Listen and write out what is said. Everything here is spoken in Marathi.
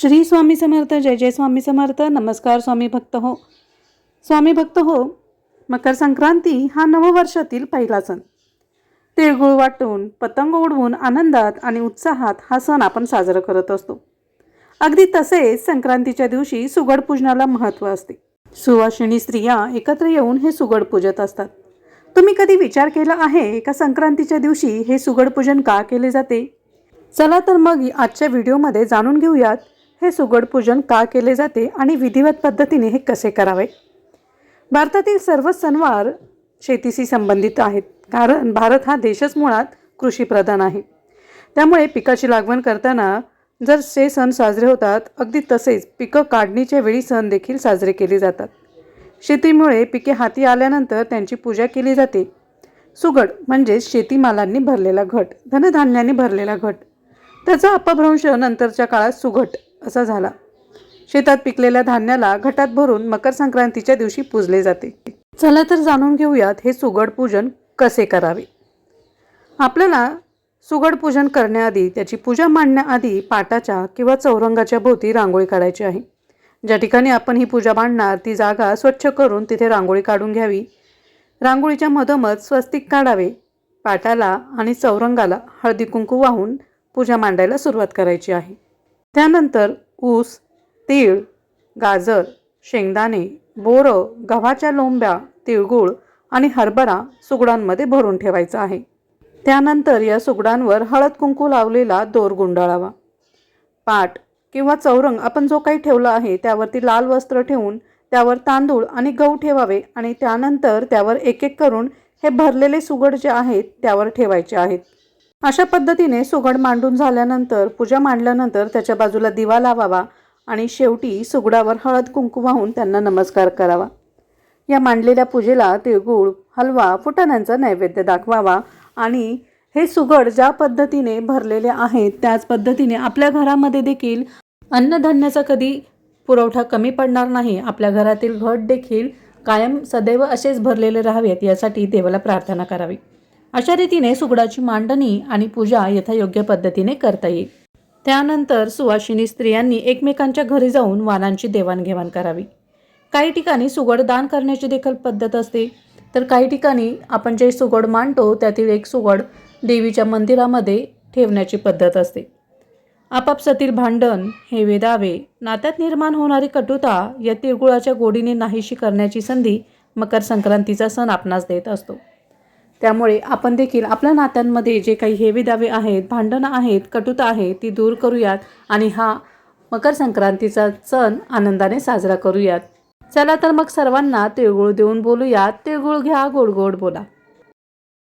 श्री स्वामी समर्थ जय जय स्वामी समर्थ नमस्कार स्वामी भक्त हो. स्वामी भक्त हो मकर संक्रांती हा नववर्षातील पहिला सण. तिळगुळ हो वाटून पतंग उडवून आनंदात आणि उत्साहात हा सण आपण साजरा करत असतो. अगदी तसेच संक्रांतीच्या दिवशी सुगड पूजनाला महत्त्व असते. सुवासिनी स्त्रिया एकत्र येऊन हे सुगड पूजत असतात. तुम्ही कधी विचार केला आहे का संक्रांतीच्या दिवशी हे सुगड पूजन का केले जाते? चला तर मग आजच्या व्हिडिओमध्ये जाणून घेऊयात हे सुगड पूजन का केले जाते आणि विधिवत पद्धतीने हे कसे करावे? भारतातील सर्व सणवार शेतीशी संबंधित आहेत कारण भारत हा देशच मुळात कृषीप्रधान आहे. त्यामुळे पिकाची लागवण करताना जर से सण साजरे होतात अगदी तसेच पिकं काढणीच्या वेळी सण देखील साजरे केले जातात. शेतीमुळे पिके हाती आल्यानंतर त्यांची पूजा केली जाते. सुगड म्हणजेच शेतीमालांनी भरलेला घट धनधान्यांनी भरलेला घट. त्याचा अपभ्रंश नंतरच्या काळात सुघट असा झाला? शेतात पिकलेल्या धान्याला घटात भरून मकर संक्रांतीच्या दिवशी पूजले जाते. चला तर जाणून घेऊयात हे सुगड पूजन कसे करावे? आपल्याला सुगड पूजन करण्याआधी त्याची पूजा मांडण्याआधी पाटाच्या किंवा चौरंगाच्या भोवती रांगोळी काढायची आहे. ज्या ठिकाणी आपण ही पूजा मांडणार ती जागा स्वच्छ करून तिथे रांगोळी काढून घ्यावी. रांगोळीच्या मधोमध स्वस्तिक काढावे. पाटाला आणि चौरंगाला हळदी कुंकू वाहून पूजा मांडायला सुरुवात करायची आहे. त्यानंतर ऊस तीळ गाजर शेंगदाणे बोरं गव्हाच्या लोंब्या तिळगुळ आणि हरभरा सुगडांमध्ये भरून ठेवायचा आहे. त्यानंतर या सुगडांवर हळद कुंकू लावलेला दोर गुंडाळावा. पाट किंवा चौरंग आपण जो काही ठेवला आहे त्यावरती लाल वस्त्र ठेवून त्यावर तांदूळ आणि गहू ठेवावे आणि त्यानंतर त्यावर एक एक करून हे भरलेले सुगड जे आहेत त्यावर ठेवायचे आहेत. अशा पद्धतीने सुगड मांडून झाल्यानंतर पूजा मांडल्यानंतर त्याच्या बाजूला दिवा लावावा आणि शेवटी सुगडावर हळद कुंकू वाहून त्यांना नमस्कार करावा. या मांडलेल्या पूजेला तिळगुळ हलवा फुटाण्यांचा नैवेद्य दाखवावा आणि हे सुगड ज्या पद्धतीने भरलेले आहेत त्याच पद्धतीने आपल्या घरामध्ये देखील अन्नधान्याचा कधी पुरवठा कमी पडणार नाही. आपल्या घरातील घट देखील कायम सदैव असेच भरलेले राहावेत यासाठी देवाला प्रार्थना करावी. अशा रीतीने सुगडाची मांडणी आणि पूजा यथायोग्य पद्धतीने करता येईल. त्यानंतर सुवासिनी स्त्रियांनी एकमेकांच्या घरी जाऊन वाणांची देवाणघेवाण करावी. काही ठिकाणी सुगड दान करण्याची देखील पद्धत असते. तर काही ठिकाणी आपण जे सुगड मांडतो त्यातील एक सुगड देवीच्या मंदिरामध्ये ठेवण्याची पद्धत असते. आपापसातील भांडण हेवे दावे नात्यात निर्माण होणारी कटुता या तिळगुळाच्या गोडीने नाहीशी करण्याची संधी मकर संक्रांतीचा सण आपणास देत असतो. त्यामुळे आपण देखील आपल्या नात्यांमध्ये जे काही हेवे दावे आहेत भांडणं आहेत कटुता आहे ती दूर करूयात आणि हा मकर संक्रांतीचा सण आनंदाने साजरा करूयात. चला तर मग सर्वांना तिळगुळ देऊन बोलूयात. तिळगुळ घ्या गोड गोड बोला.